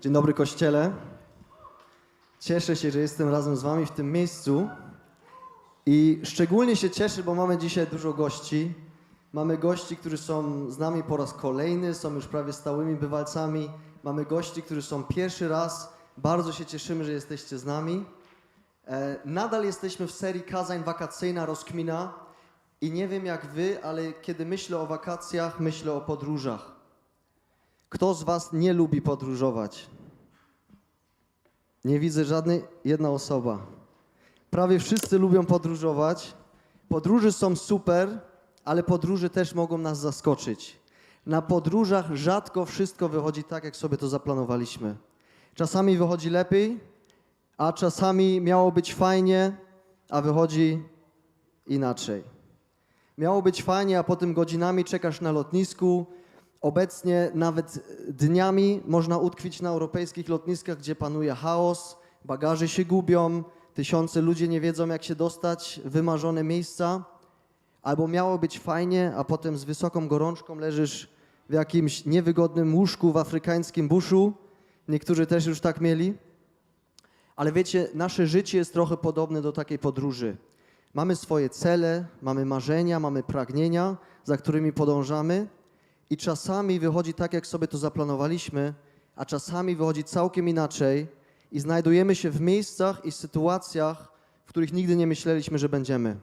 Dzień dobry Kościele. Cieszę się, że jestem razem z Wami w tym miejscu. I szczególnie się cieszę, bo mamy dzisiaj dużo gości. Mamy gości, którzy są z nami po raz kolejny, są już prawie stałymi bywalcami. Mamy gości, którzy są pierwszy raz. Bardzo się cieszymy, że jesteście z nami. E, nadal jesteśmy w serii kazań wakacyjna rozkmina. I nie wiem jak Wy, ale kiedy myślę o wakacjach, myślę o podróżach. Kto z Was nie lubi podróżować? Nie widzę żadnej jedna osoba. Prawie wszyscy lubią podróżować. Podróże są super, ale podróże też mogą nas zaskoczyć. Na podróżach rzadko wszystko wychodzi tak, jak sobie to zaplanowaliśmy. Czasami wychodzi lepiej, a czasami miało być fajnie, a wychodzi inaczej. Miało być fajnie, a potem godzinami czekasz na lotnisku. Obecnie nawet dniami można utkwić na europejskich lotniskach, gdzie panuje chaos, bagaże się gubią, tysiące ludzi nie wiedzą, jak się dostać w wymarzone miejsca. Albo miało być fajnie, a potem z wysoką gorączką leżysz w jakimś niewygodnym łóżku w afrykańskim buszu. Niektórzy też już tak mieli. Ale wiecie, nasze życie jest trochę podobne do takiej podróży. Mamy swoje cele, mamy marzenia, mamy pragnienia, za którymi podążamy, i czasami wychodzi tak, jak sobie to zaplanowaliśmy, a czasami wychodzi całkiem inaczej, i znajdujemy się w miejscach i sytuacjach, w których nigdy nie myśleliśmy, że będziemy.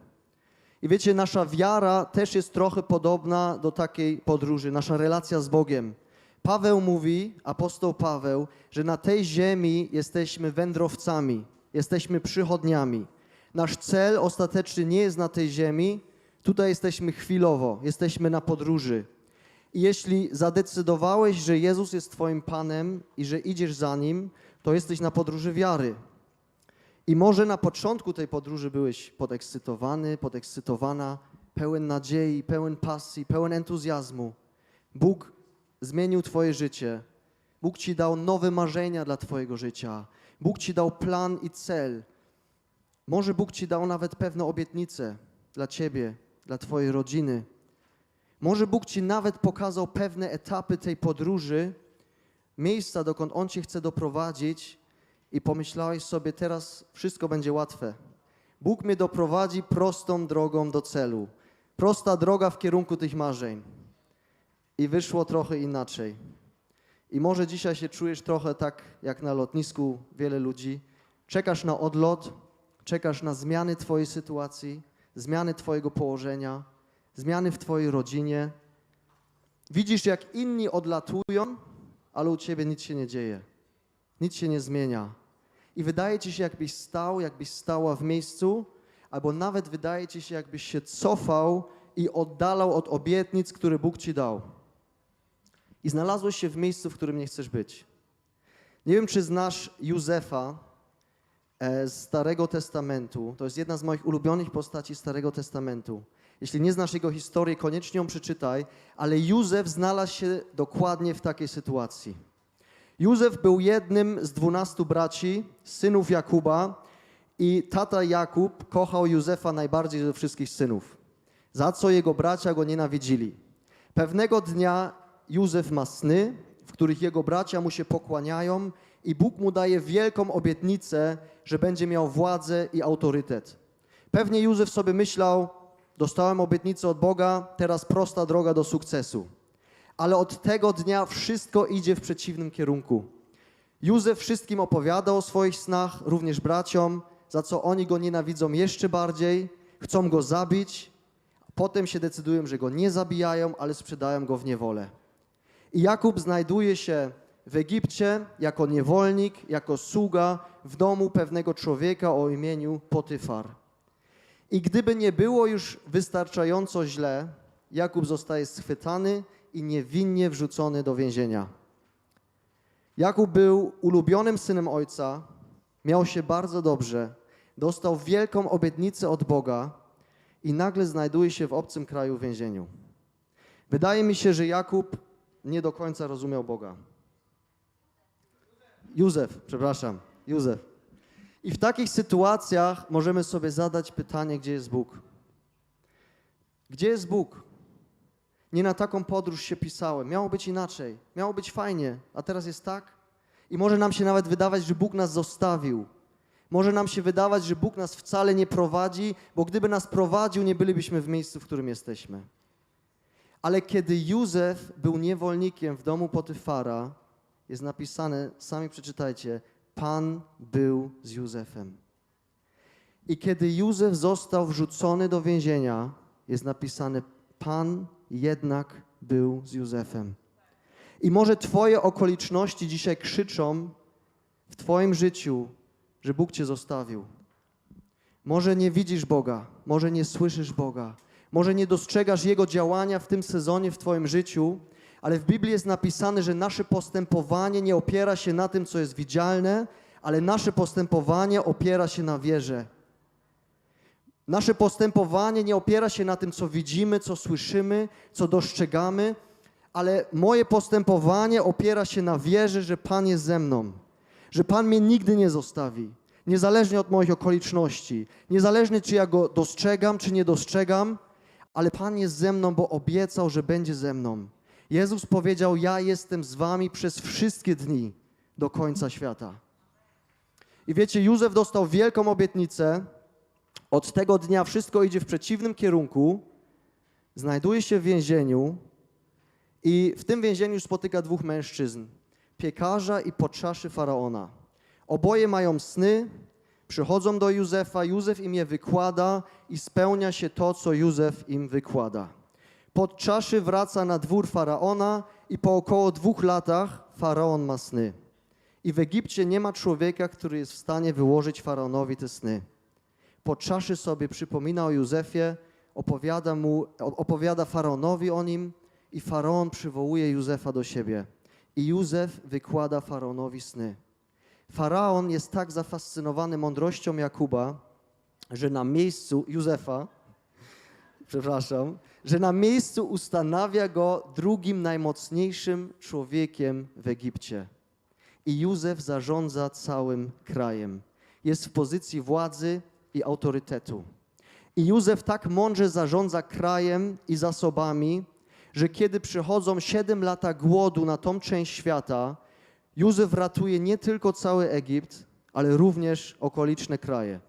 I wiecie, nasza wiara też jest trochę podobna do takiej podróży, nasza relacja z Bogiem. Paweł mówi, apostoł Paweł, że na tej ziemi jesteśmy wędrowcami, jesteśmy przychodniami. Nasz cel ostateczny nie jest na tej ziemi, tutaj jesteśmy chwilowo, jesteśmy na podróży. I jeśli zadecydowałeś, że Jezus jest Twoim Panem i że idziesz za Nim, to jesteś na podróży wiary. I może na początku tej podróży byłeś podekscytowany, podekscytowana, pełen nadziei, pełen pasji, pełen entuzjazmu. Bóg zmienił Twoje życie. Bóg Ci dał nowe marzenia dla Twojego życia. Bóg Ci dał plan i cel. Może Bóg Ci dał nawet pewne obietnice dla Ciebie, dla Twojej rodziny. Może Bóg Ci nawet pokazał pewne etapy tej podróży, miejsca, dokąd On Cię chce doprowadzić i pomyślałeś sobie, teraz wszystko będzie łatwe. Bóg mnie doprowadzi prostą drogą do celu. Prosta droga w kierunku tych marzeń. I wyszło trochę inaczej. I może dzisiaj się czujesz trochę tak jak na lotnisku wiele ludzi. Czekasz na odlot, czekasz na zmiany Twojej sytuacji, zmiany Twojego położenia, zmiany w Twojej rodzinie. Widzisz, jak inni odlatują, ale u Ciebie nic się nie dzieje. Nic się nie zmienia. I wydaje Ci się, jakbyś stał, jakbyś stała w miejscu, albo nawet wydaje Ci się, jakbyś się cofał i oddalał od obietnic, które Bóg Ci dał. I znalazłeś się w miejscu, w którym nie chcesz być. Nie wiem, czy znasz Józefa e, z Starego Testamentu. To jest jedna z moich ulubionych postaci Starego Testamentu. Jeśli nie znasz jego historii, koniecznie ją przeczytaj, ale Józef znalazł się dokładnie w takiej sytuacji. Józef był jednym z dwunastu braci, synów Jakuba i tata Jakub kochał Józefa najbardziej ze wszystkich synów, za co jego bracia go nienawidzili. Pewnego dnia Józef ma sny, w których jego bracia mu się pokłaniają i Bóg mu daje wielką obietnicę, że będzie miał władzę i autorytet. Pewnie Józef sobie myślał, dostałem obietnicę od Boga, teraz prosta droga do sukcesu ale od tego dnia wszystko idzie w przeciwnym kierunku. Józef wszystkim opowiada o swoich snach, również braciom, za co oni go nienawidzą jeszcze bardziej, chcą go zabić, potem się decydują, że go nie zabijają, ale sprzedają go w niewolę. I Jakub znajduje się w Egipcie jako niewolnik, jako sługa w domu pewnego człowieka o imieniu Potyfar. I gdyby nie było już wystarczająco źle, Jakub zostaje schwytany i niewinnie wrzucony do więzienia. Jakub był ulubionym synem ojca, miał się bardzo dobrze, dostał wielką obietnicę od Boga i nagle znajduje się w obcym kraju w więzieniu. Wydaje mi się, że Jakub nie do końca rozumiał Boga. Józef, przepraszam, Józef. I w takich sytuacjach możemy sobie zadać pytanie, gdzie jest Bóg? Gdzie jest Bóg? Nie na taką podróż się pisałem. Miało być inaczej. Miało być fajnie, a teraz jest tak. I może nam się nawet wydawać, że Bóg nas zostawił. Może nam się wydawać, że Bóg nas wcale nie prowadzi, bo gdyby nas prowadził, nie bylibyśmy w miejscu, w którym jesteśmy. Ale kiedy Józef był niewolnikiem w domu Potyfara, jest napisane, sami przeczytajcie, Pan był z Józefem. I kiedy Józef został wrzucony do więzienia, jest napisane, Pan jednak był z Józefem. I może Twoje okoliczności dzisiaj krzyczą w Twoim życiu, że Bóg Cię zostawił. Może nie widzisz Boga, może nie słyszysz Boga, może nie dostrzegasz Jego działania w tym sezonie w Twoim życiu, ale w Biblii jest napisane, że nasze postępowanie nie opiera się na tym, co jest widzialne, ale nasze postępowanie opiera się na wierze. Nasze postępowanie nie opiera się na tym, co widzimy, co słyszymy, co dostrzegamy, ale moje postępowanie opiera się na wierze, że Pan jest ze mną, że Pan mnie nigdy nie zostawi, niezależnie od moich okoliczności, niezależnie czy ja go dostrzegam, czy nie dostrzegam, ale Pan jest ze mną, bo obiecał, że będzie ze mną. Jezus powiedział: Ja jestem z wami przez wszystkie dni do końca świata. I wiecie, Józef dostał wielką obietnicę. Od tego dnia wszystko idzie w przeciwnym kierunku. Znajduje się w więzieniu i w tym więzieniu spotyka dwóch mężczyzn: piekarza i podszaszy faraona. Oboje mają sny, przychodzą do Józefa, Józef im je wykłada i spełnia się to, co Józef im wykłada. Podczaszy wraca na dwór faraona i po około dwóch latach faraon ma sny. I w Egipcie nie ma człowieka, który jest w stanie wyłożyć faraonowi te sny. Podczaszy sobie przypomina o Józefie, opowiada, mu, opowiada faraonowi o nim i faraon przywołuje Józefa do siebie. I Józef wykłada faraonowi sny. Faraon jest tak zafascynowany mądrością Jakuba, że na miejscu Józefa, przepraszam, że na miejscu ustanawia go drugim najmocniejszym człowiekiem w Egipcie. I Józef zarządza całym krajem. Jest w pozycji władzy i autorytetu. I Józef tak mądrze zarządza krajem i zasobami, że kiedy przychodzą 7 lata głodu na tą część świata, Józef ratuje nie tylko cały Egipt, ale również okoliczne kraje.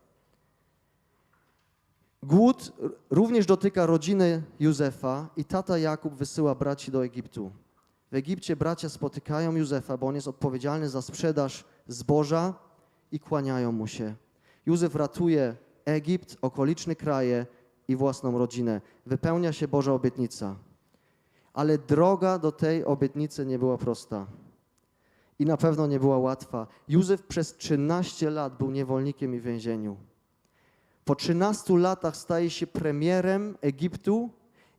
Głód również dotyka rodziny Józefa i tata Jakub wysyła braci do Egiptu. W Egipcie bracia spotykają Józefa, bo on jest odpowiedzialny za sprzedaż zboża i kłaniają mu się. Józef ratuje Egipt, okoliczne kraje i własną rodzinę. Wypełnia się Boża obietnica. Ale droga do tej obietnicy nie była prosta. I na pewno nie była łatwa. Józef przez 13 lat był niewolnikiem i w więzieniu. Po 13 latach staje się premierem Egiptu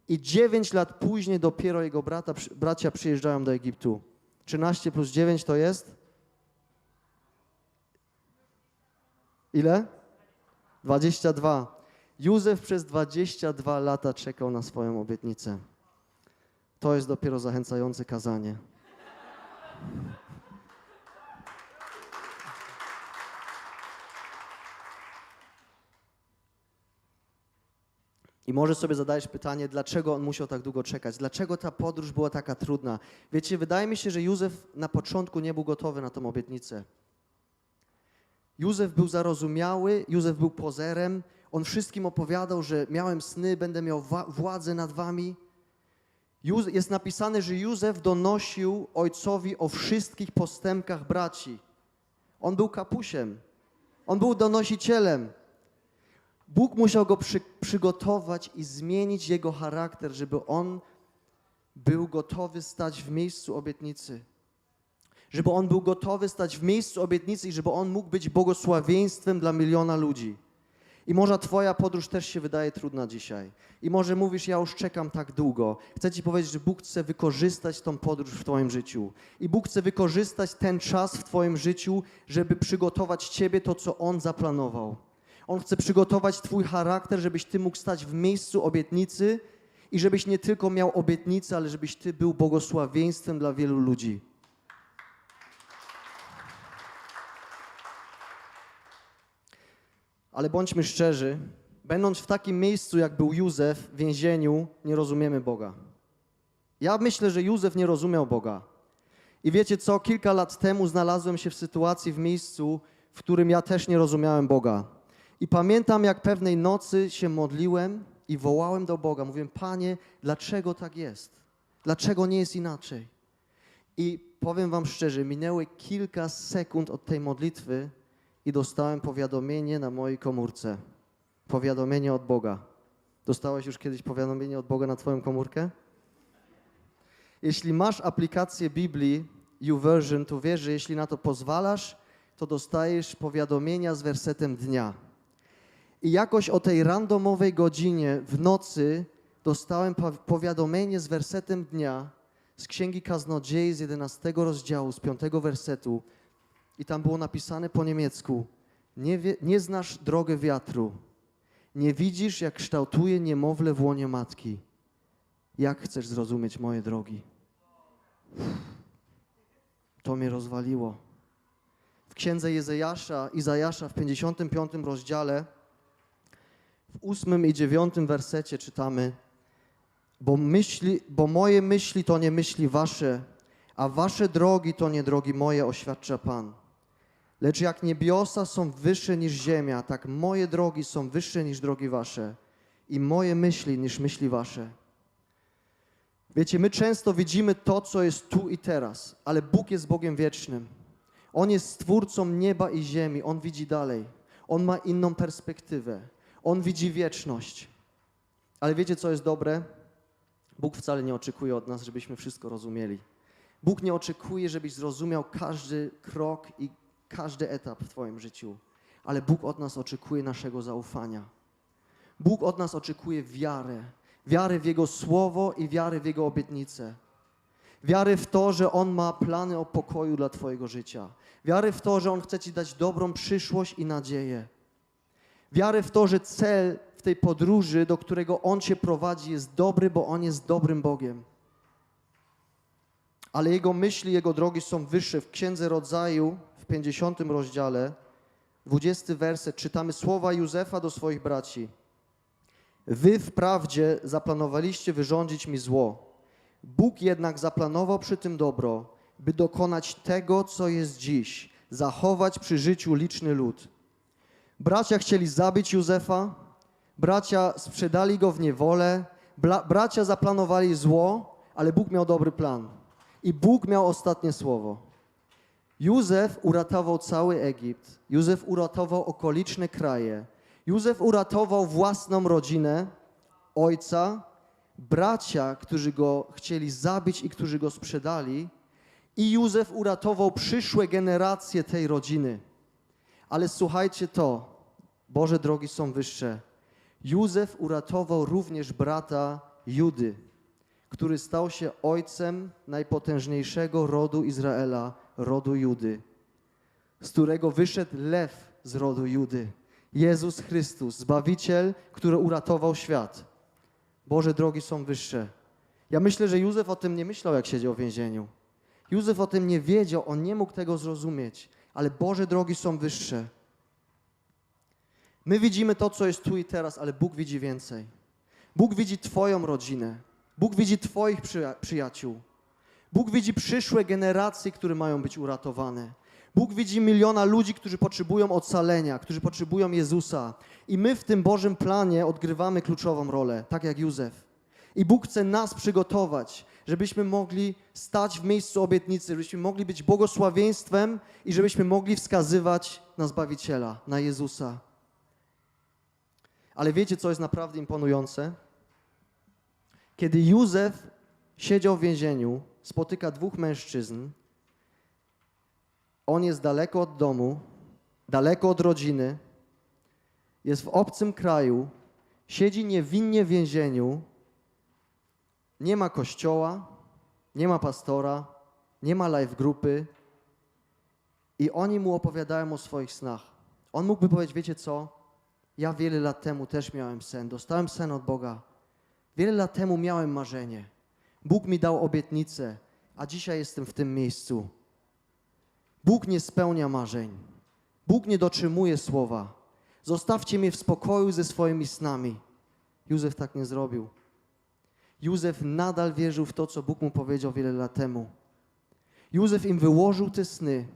i 9 lat później dopiero jego brata, bracia przyjeżdżają do Egiptu. 13 plus 9 to jest? Ile? 22. Józef przez 22 lata czekał na swoją obietnicę. To jest dopiero zachęcające kazanie. I może sobie zadajesz pytanie, dlaczego on musiał tak długo czekać? Dlaczego ta podróż była taka trudna? Wiecie, wydaje mi się, że Józef na początku nie był gotowy na tą obietnicę. Józef był zarozumiały, Józef był pozerem. On wszystkim opowiadał, że miałem sny, będę miał władzę nad wami. Jest napisane, że Józef donosił ojcowi o wszystkich postępkach braci. On był kapusiem. On był donosicielem. Bóg musiał go przy, przygotować i zmienić jego charakter, żeby on był gotowy stać w miejscu obietnicy. Żeby on był gotowy stać w miejscu obietnicy i żeby on mógł być błogosławieństwem dla miliona ludzi. I może Twoja podróż też się wydaje trudna dzisiaj. I może mówisz, ja już czekam tak długo. Chcę Ci powiedzieć, że Bóg chce wykorzystać tą podróż w Twoim życiu. I Bóg chce wykorzystać ten czas w Twoim życiu, żeby przygotować Ciebie to, co On zaplanował. On chce przygotować Twój charakter, żebyś Ty mógł stać w miejscu obietnicy i żebyś nie tylko miał obietnicę, ale żebyś Ty był błogosławieństwem dla wielu ludzi. Ale bądźmy szczerzy, będąc w takim miejscu, jak był Józef w więzieniu, nie rozumiemy Boga. Ja myślę, że Józef nie rozumiał Boga. I wiecie co? Kilka lat temu znalazłem się w sytuacji, w miejscu, w którym ja też nie rozumiałem Boga. I pamiętam, jak pewnej nocy się modliłem i wołałem do Boga. Mówiłem, Panie, dlaczego tak jest? Dlaczego nie jest inaczej? I powiem Wam szczerze, minęły kilka sekund od tej modlitwy i dostałem powiadomienie na mojej komórce. Powiadomienie od Boga. Dostałeś już kiedyś powiadomienie od Boga na Twoją komórkę? Jeśli masz aplikację Biblii YouVersion, to wiesz, że jeśli na to pozwalasz, to dostajesz powiadomienia z wersetem dnia. I jakoś o tej randomowej godzinie w nocy dostałem powiadomienie z wersetem dnia z Księgi Kaznodziei z 11 rozdziału, z 5 wersetu. I tam było napisane po niemiecku: Nie, wie, nie znasz drogę wiatru, nie widzisz, jak kształtuje niemowlę w łonie matki. Jak chcesz zrozumieć moje drogi? To mnie rozwaliło. W księdze Jezejasza, Izajasza w 55 rozdziale, w 8 i 9 wersecie czytamy: bo, myśli, bo moje myśli to nie myśli wasze, a wasze drogi to nie drogi moje, oświadcza Pan. Lecz jak niebiosa są wyższe niż ziemia, tak moje drogi są wyższe niż drogi wasze i moje myśli niż myśli wasze. Wiecie, my często widzimy to, co jest tu i teraz, ale Bóg jest Bogiem wiecznym. On jest stwórcą nieba i ziemi, On widzi dalej. On ma inną perspektywę. On widzi wieczność. Ale wiecie, co jest dobre? Bóg wcale nie oczekuje od nas, żebyśmy wszystko rozumieli. Bóg nie oczekuje, żebyś zrozumiał każdy krok i każdy etap w Twoim życiu, ale Bóg od nas oczekuje naszego zaufania. Bóg od nas oczekuje wiarę, wiary w Jego słowo i wiary w Jego obietnice. Wiary w to, że On ma plany o pokoju dla Twojego życia. Wiary w to, że On chce Ci dać dobrą przyszłość i nadzieję. Wiary w to, że cel w tej podróży, do którego On Cię prowadzi, jest dobry, bo On jest dobrym Bogiem. Ale Jego myśli, Jego drogi są wyższe. W Księdze Rodzaju w 50 rozdziale, 20 werset, czytamy słowa Józefa do swoich braci. Wy wprawdzie zaplanowaliście wyrządzić mi zło. Bóg jednak zaplanował przy tym dobro, by dokonać tego, co jest dziś, zachować przy życiu liczny lud. Bracia chcieli zabić Józefa, bracia sprzedali go w niewolę, bracia zaplanowali zło, ale Bóg miał dobry plan. I Bóg miał ostatnie słowo. Józef uratował cały Egipt, Józef uratował okoliczne kraje, Józef uratował własną rodzinę, ojca, bracia, którzy go chcieli zabić i którzy go sprzedali, i Józef uratował przyszłe generacje tej rodziny. Ale słuchajcie to, Boże drogi są wyższe. Józef uratował również brata Judy, który stał się ojcem najpotężniejszego rodu Izraela, rodu Judy, z którego wyszedł lew z rodu Judy, Jezus Chrystus, Zbawiciel, który uratował świat. Boże drogi są wyższe. Ja myślę, że Józef o tym nie myślał, jak siedział w więzieniu. Józef o tym nie wiedział, on nie mógł tego zrozumieć, ale Boże drogi są wyższe. My widzimy to, co jest tu i teraz, ale Bóg widzi więcej. Bóg widzi Twoją rodzinę. Bóg widzi Twoich przyja- przyjaciół. Bóg widzi przyszłe generacje, które mają być uratowane. Bóg widzi miliona ludzi, którzy potrzebują ocalenia, którzy potrzebują Jezusa. I my w tym Bożym planie odgrywamy kluczową rolę, tak jak Józef. I Bóg chce nas przygotować, żebyśmy mogli stać w miejscu obietnicy, żebyśmy mogli być błogosławieństwem i żebyśmy mogli wskazywać na Zbawiciela, na Jezusa. Ale wiecie, co jest naprawdę imponujące? Kiedy Józef siedział w więzieniu, spotyka dwóch mężczyzn. On jest daleko od domu, daleko od rodziny, jest w obcym kraju, siedzi niewinnie w więzieniu, nie ma kościoła, nie ma pastora, nie ma live grupy i oni mu opowiadają o swoich snach. On mógłby powiedzieć, wiecie co? Ja wiele lat temu też miałem sen, dostałem sen od Boga. Wiele lat temu miałem marzenie. Bóg mi dał obietnicę, a dzisiaj jestem w tym miejscu. Bóg nie spełnia marzeń. Bóg nie dotrzymuje słowa. Zostawcie mnie w spokoju ze swoimi snami. Józef tak nie zrobił. Józef nadal wierzył w to, co Bóg mu powiedział wiele lat temu. Józef im wyłożył te sny,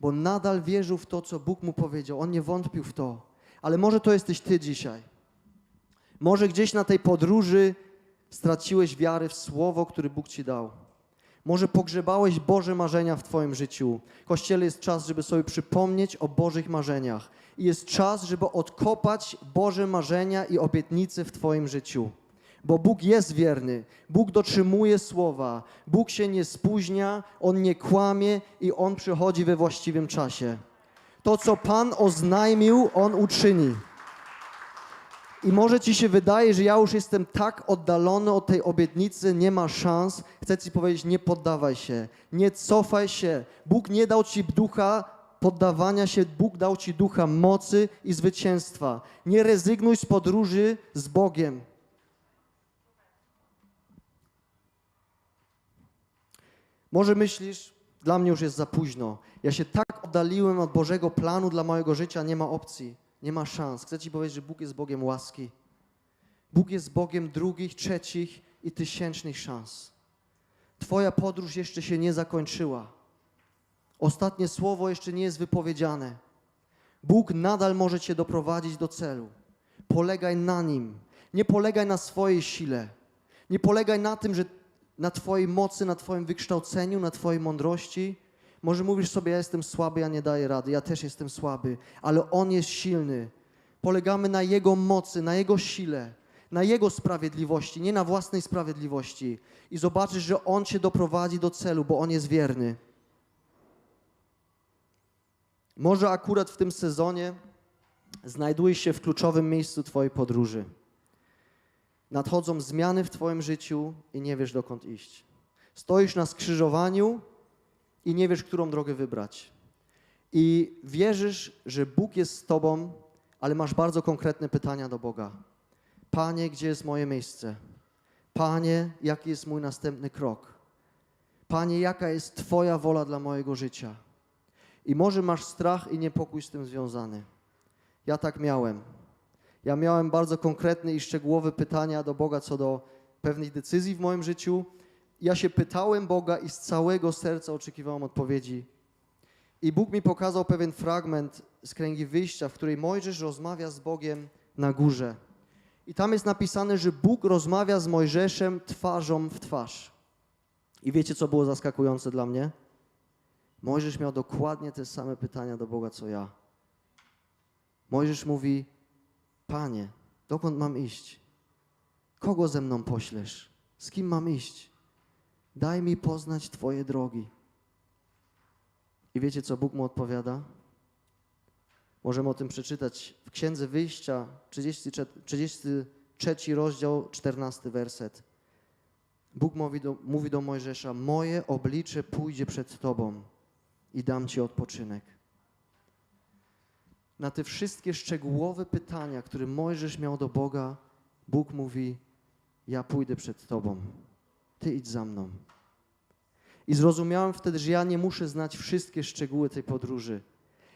bo nadal wierzył w to, co Bóg mu powiedział. On nie wątpił w to. Ale może to jesteś ty dzisiaj. Może gdzieś na tej podróży straciłeś wiarę w słowo, które Bóg ci dał. Może pogrzebałeś Boże marzenia w Twoim życiu. Kościele jest czas, żeby sobie przypomnieć o Bożych marzeniach. I jest czas, żeby odkopać Boże marzenia i obietnice w Twoim życiu. Bo Bóg jest wierny, Bóg dotrzymuje słowa, Bóg się nie spóźnia, On nie kłamie i On przychodzi we właściwym czasie. To, co Pan oznajmił, On uczyni. I może ci się wydaje, że ja już jestem tak oddalony od tej obietnicy, nie ma szans. Chcę ci powiedzieć, nie poddawaj się, nie cofaj się. Bóg nie dał ci ducha poddawania się, Bóg dał ci ducha mocy i zwycięstwa. Nie rezygnuj z podróży z Bogiem. Może myślisz, dla mnie już jest za późno. Ja się tak oddaliłem od Bożego planu dla mojego życia, nie ma opcji, nie ma szans. Chcę Ci powiedzieć, że Bóg jest Bogiem łaski. Bóg jest Bogiem drugich, trzecich i tysięcznych szans. Twoja podróż jeszcze się nie zakończyła. Ostatnie słowo jeszcze nie jest wypowiedziane. Bóg nadal może Cię doprowadzić do celu. Polegaj na Nim. Nie polegaj na swojej sile. Nie polegaj na tym, że na Twojej mocy, na Twoim wykształceniu, na Twojej mądrości. Może mówisz sobie, ja jestem słaby, ja nie daję rady, ja też jestem słaby, ale On jest silny. Polegamy na Jego mocy, na Jego sile, na Jego sprawiedliwości, nie na własnej sprawiedliwości. I zobaczysz, że On Cię doprowadzi do celu, bo On jest wierny. Może akurat w tym sezonie znajdujesz się w kluczowym miejscu Twojej podróży. Nadchodzą zmiany w Twoim życiu i nie wiesz dokąd iść. Stoisz na skrzyżowaniu i nie wiesz, którą drogę wybrać. I wierzysz, że Bóg jest z Tobą, ale masz bardzo konkretne pytania do Boga. Panie, gdzie jest moje miejsce? Panie, jaki jest mój następny krok? Panie, jaka jest Twoja wola dla mojego życia? I może masz strach i niepokój z tym związany. Ja tak miałem. Ja miałem bardzo konkretne i szczegółowe pytania do Boga co do pewnych decyzji w moim życiu. Ja się pytałem Boga i z całego serca oczekiwałem odpowiedzi. I Bóg mi pokazał pewien fragment z Księgi Wyjścia, w której Mojżesz rozmawia z Bogiem na górze. I tam jest napisane, że Bóg rozmawia z Mojżeszem twarzą w twarz. I wiecie, co było zaskakujące dla mnie? Mojżesz miał dokładnie te same pytania do Boga, co ja. Mojżesz mówi, Panie, dokąd mam iść? Kogo ze mną poślesz? Z kim mam iść? Daj mi poznać Twoje drogi. I wiecie, co Bóg mu odpowiada? Możemy o tym przeczytać w Księdze Wyjścia, 33, 33 rozdział, 14 werset. Bóg mówi do, mówi do Mojżesza: Moje oblicze pójdzie przed Tobą i dam Ci odpoczynek. Na te wszystkie szczegółowe pytania, które Mojżesz miał do Boga, Bóg mówi: Ja pójdę przed Tobą, Ty idź za mną. I zrozumiałem wtedy, że ja nie muszę znać wszystkie szczegóły tej podróży.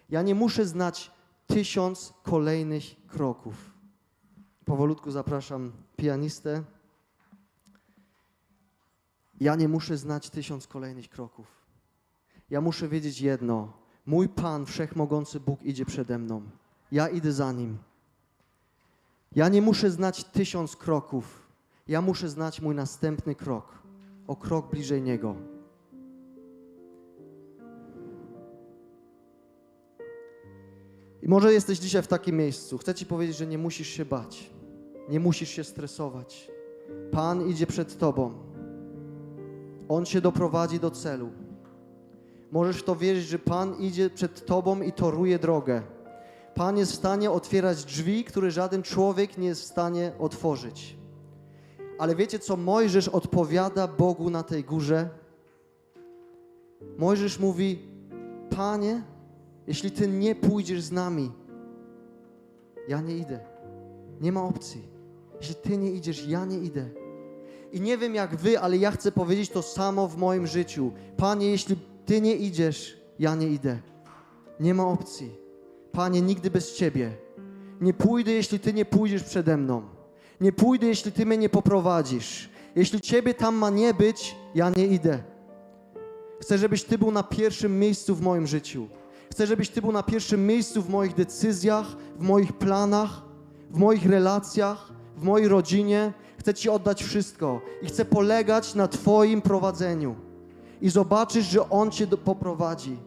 Ja nie muszę znać tysiąc kolejnych kroków. Powolutku zapraszam pianistę. Ja nie muszę znać tysiąc kolejnych kroków. Ja muszę wiedzieć jedno. Mój Pan, Wszechmogący Bóg idzie przede mną. Ja idę za Nim. Ja nie muszę znać tysiąc kroków. Ja muszę znać mój następny krok. O krok bliżej Niego. I może jesteś dzisiaj w takim miejscu. Chcę Ci powiedzieć, że nie musisz się bać. Nie musisz się stresować. Pan idzie przed Tobą. On Cię doprowadzi do celu. Możesz to wierzyć, że Pan idzie przed Tobą i toruje drogę. Pan jest w stanie otwierać drzwi, które żaden człowiek nie jest w stanie otworzyć. Ale wiecie, co Mojżesz odpowiada Bogu na tej górze? Mojżesz mówi: Panie, jeśli Ty nie pójdziesz z nami, ja nie idę. Nie ma opcji. Jeśli Ty nie idziesz, ja nie idę. I nie wiem jak Wy, ale ja chcę powiedzieć to samo w moim życiu. Panie, jeśli Ty nie idziesz, ja nie idę. Nie ma opcji. Panie, nigdy bez Ciebie. Nie pójdę, jeśli Ty nie pójdziesz przede mną. Nie pójdę, jeśli Ty mnie nie poprowadzisz. Jeśli Ciebie tam ma nie być, ja nie idę. Chcę, żebyś Ty był na pierwszym miejscu w moim życiu. Chcę, żebyś Ty był na pierwszym miejscu w moich decyzjach, w moich planach, w moich relacjach, w mojej rodzinie. Chcę Ci oddać wszystko i chcę polegać na Twoim prowadzeniu. I zobaczysz, że On Cię poprowadzi.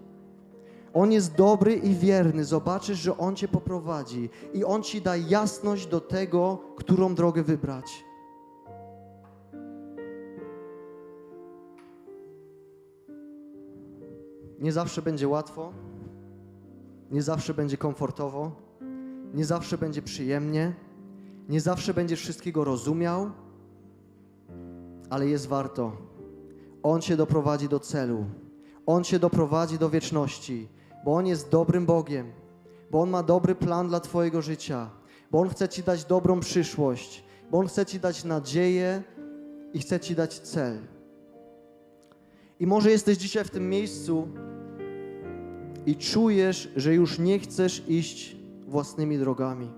On jest dobry i wierny. Zobaczysz, że On Cię poprowadzi i On Ci da jasność do tego, którą drogę wybrać. Nie zawsze będzie łatwo, nie zawsze będzie komfortowo, nie zawsze będzie przyjemnie, nie zawsze będziesz wszystkiego rozumiał, ale jest warto. On Cię doprowadzi do celu. On Cię doprowadzi do wieczności, bo On jest dobrym Bogiem, bo On ma dobry plan dla Twojego życia, bo On chce Ci dać dobrą przyszłość, bo On chce Ci dać nadzieję i chce Ci dać cel. I może jesteś dzisiaj w tym miejscu i czujesz, że już nie chcesz iść własnymi drogami.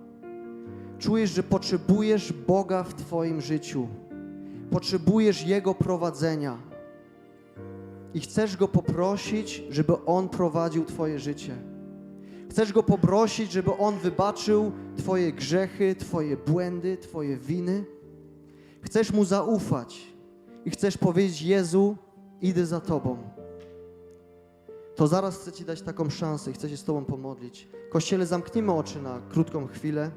Czujesz, że potrzebujesz Boga w Twoim życiu. Potrzebujesz Jego prowadzenia. I chcesz Go poprosić, żeby On prowadził Twoje życie. Chcesz Go poprosić, żeby On wybaczył Twoje grzechy, Twoje błędy, Twoje winy. Chcesz Mu zaufać i chcesz powiedzieć: Jezu, idę za Tobą. To zaraz chcę Ci dać taką szansę i chcę się z Tobą pomodlić. Kościele, zamknijmy oczy na krótką chwilę.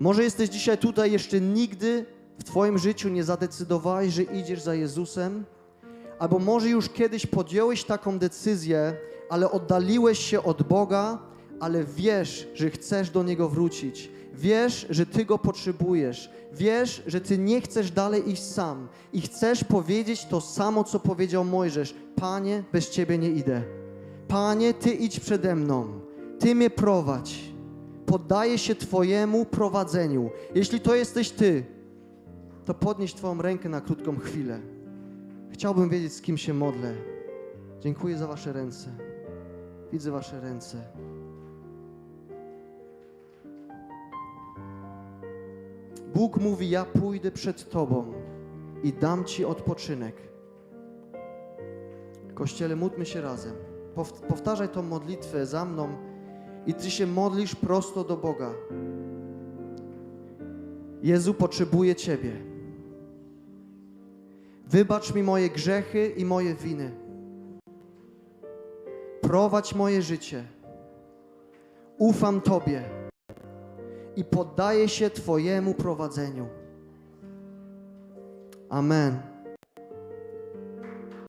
Może jesteś dzisiaj tutaj, jeszcze nigdy w Twoim życiu nie zadecydowałeś, że idziesz za Jezusem, albo może już kiedyś podjąłeś taką decyzję, ale oddaliłeś się od Boga, ale wiesz, że chcesz do Niego wrócić. Wiesz, że Ty Go potrzebujesz. Wiesz, że Ty nie chcesz dalej iść sam i chcesz powiedzieć to samo, co powiedział Mojżesz. Panie, bez Ciebie nie idę. Panie, Ty idź przede mną. Ty mnie prowadź. Poddaję się Twojemu prowadzeniu. Jeśli to jesteś Ty, to podnieś Twoją rękę na krótką chwilę. Chciałbym wiedzieć, z kim się modlę. Dziękuję za Wasze ręce. Widzę Wasze ręce. Bóg mówi: Ja pójdę przed Tobą i dam Ci odpoczynek. Kościele, módlmy się razem. Pow- Powtarzaj tą modlitwę za mną i Ty się modlisz prosto do Boga. Jezu, potrzebuję Ciebie. Wybacz mi moje grzechy i moje winy. Prowadź moje życie. Ufam Tobie i poddaję się Twojemu prowadzeniu. Amen.